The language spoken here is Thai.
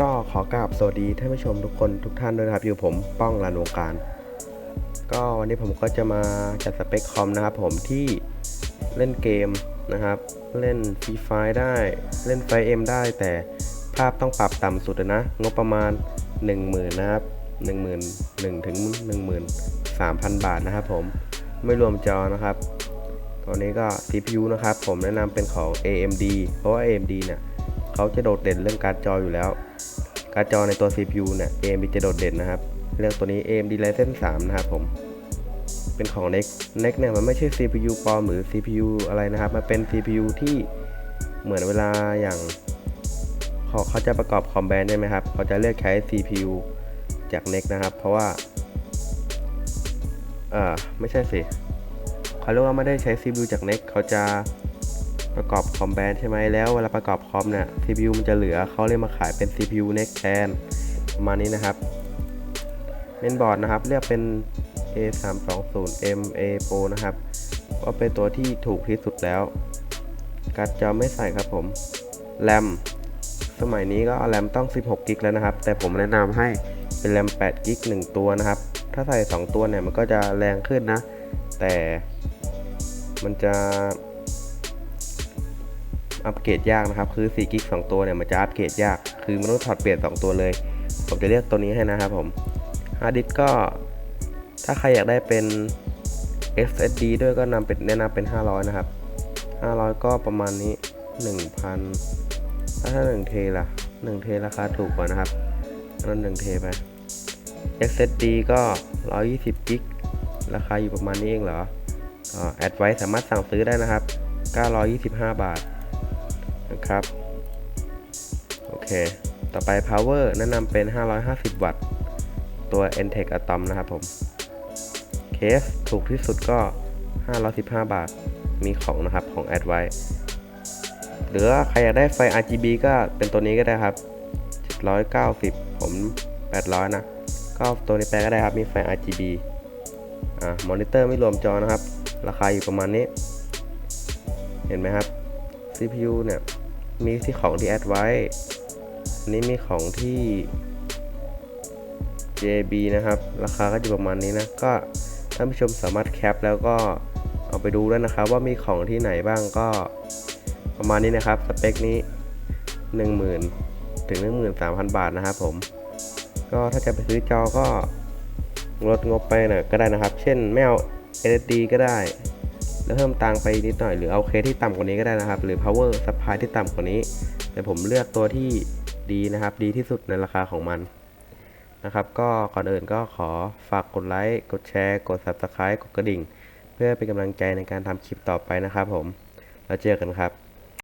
ก็ขอกราบสวัสดีท่านผู้ชมทุกคนทุกท่านด้วยนะครับอยู่ผมป้องลานวงการ ก็วันนี้ผมก็จะมาจัดสเปคคอมนะครับผมที่เล่นเกมนะครับ เล่นฟรีไฟได้เล่นไฟเอ็มได้ แต่ภาพต้องปรับต่ำสุดนะ งบประมาณ 10,000นะครับ11,000ถึง13,000 บาทนะครับผมไม่รวมจอนะครับ ตัวนี้ก็ CPU นะครับ ผมแนะนำเป็นของ AMD เพราะว่า AMD เนี่ย เขาจะโดดเด่นเรื่องการ์ดจออยู่แล้ว การ์ดจอในตัว CPU เนี่ย AMD จะโดดเด่นนะครับ เรื่องตัวนี้ AMD Ryzen 3 นะครับผม เป็นของ NEC NEC เนี่ยมันไม่ใช่ CPU ปลอมหรือ CPU อะไรนะครับ มันเป็น CPU ที่เหมือนเวลาอย่างเขาจะประกอบคอมแบนใช่ไหมครับ เขาจะเลือกใช้ CPU จาก NEC นะครับ เพราะว่าเออไม่ใช่สิเขาเรียกว่าไม่ได้ใช้ CPU จาก NEC เขาจะ ประกอบคอมแบนใช่ไหมแล้วเวลาประกอบคอมเนี่ย CPU มันจะเหลือเขาเลยมาขายเป็น CPU NEC แทนประมาณนี้นะครับเมนบอร์ดนะครับเลือกเป็น A320MA Pro นะครับก็เป็นตัวที่ถูกที่สุดแล้วการ์ดจอไม่ใส่ครับผมแรมสมัยนี้ก็แรมต้อง 16กิกแล้วนะครับ แต่ผมแนะนำให้เป็นแรม8กิก1ตัวนะครับ ถ้าใส่ 2 ตัวเนี่ยมันก็จะแรงขึ้นนะ แต่มันจะ อัปเกรดยากนะครับ คือ4กิก2ตัวเนี่ยมันจะอัปเกรดยาก คือมันต้องถอดเปลี่ยน 2 ตัวเลย ผมจะเรียกตัวนี้ให้นะครับผมฮาร์ดดิสก็ ถ้าใครอยากได้เป็น SSD ด้วยก็นำเป็นแนะนำเป็น 500 นะครับ 500 ก็ประมาณนี้ 1,000 ถ้าถ้า1เทล่ะ 1 เทราคาถูกกว่านะครับอันนั้น1เทไป SSD ก็ 120กิกราคาอยู่ประมาณนี้เองเหรอแอดไว้สามารถสั่งซื้อได้นะครับ 925 บาท นะครับ โอเค ต่อไป power แนะนำเป็น 550 วัตต์ ตัว n t e c h Atom นะครับผม เคสถูกที่สุดก็ 515 บาท มีของนะครับของ a d v i หรือใครอยากได้ไฟ RGB ก็เป็นตัวนี้ก็ได้ครับ 790 ผม 800 นะ ก็ตัวนี้แปลก็ได้ครับ มีไฟ RGB อ่ามอนิเตอร์ไม่รวมจอนะครับ ราคาอยู่ประมาณนี้ เห็นไหมครับ CPU เนี่ย มีที่ของที่แอดไว้อันนี้มีของที่ JB นะครับ ราคาก็อยู่ประมาณนี้นะ ก็ท่านผู้ชมสามารถแคปแล้วก็เอาไปดูได้นะครับ ว่ามีของที่ไหนบ้างก็ประมาณนี้นะครับ สเปคนี้ 10,000 ถึง 13,000 บาทนะครับผม ก็ถ้าจะไปซื้อจอก็ลดงบไปหน่อยก็ได้นะครับ เช่นไม่เอา LED ก็ได้ แล้วเพิ่มตังไปนิดหน่อยหรือเอาเคสที่ต่ำกว่านี้ก็ได้นะครับ หรือ power supply ที่ต่ำกว่านี้ แต่ผมเลือกตัวที่ดีนะครับ ดีที่สุดในราคาของมันนะครับ ก็ก่อนอื่นก็ขอฝากกดไลค์กดแชร์ กด subscribe กดกระดิ่ง เพื่อเป็นกำลังใจในการทำคลิปต่อไปนะครับผม แล้วเจอกันครับ